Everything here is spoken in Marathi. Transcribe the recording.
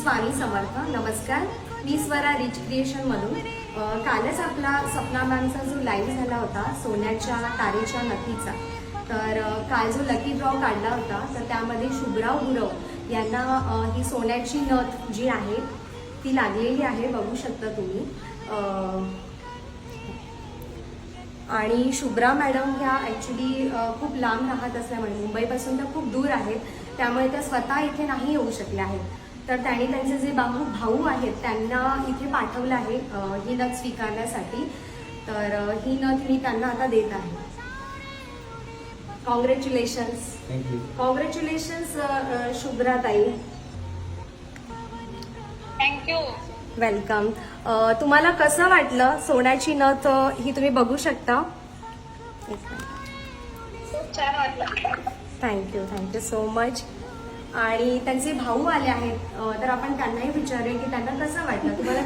स्वामी समर्थ. नमस्कार. मी स्वरा रिच क्रिएशनमधून अ, कालच आपला सपना मॅमचा जो लाईव्ह झाला होता सोन्याच्या तारेच्या नथीचा. तर काल जो लकी ड्रॉ काढला होता तर त्यामध्ये शुभराव गुरव यांना ही सोन्याची नथ जी आहे ती लागलेली आहे बघू शकता तुम्ही. आणि शुभ्रा मॅडम ह्या ॲक्च्युली खूप लांब राहत असल्यामुळे मुंबईपासून त्या खूप दूर आहेत. त्यामुळे त्या स्वतः इथे नाही येऊ शकल्या आहेत. तर त्यांनी त्यांचे जे भाऊ भाऊ आहेत त्यांना इथे पाठवलं आहे ही नथ स्वीकारण्यासाठी. तर ही नथ मी त्यांना आता देत आहे. कॉंग्रॅच्युलेशन्स थँक्यू कॉंग्रॅच्युलेशन्स शुभ्राताई. थँक्यू वेलकम तुम्हाला कसं वाटलं सोन्याची नथ ही तुम्ही बघू शकता? खूप छान वाटलं. थँक्यू थँक्यू सो मच आणि त्यांचे भाऊ आले आहेत. तर आपण त्यांनाही विचारूया की त्यांना कसं वाटलं? तुम्हाला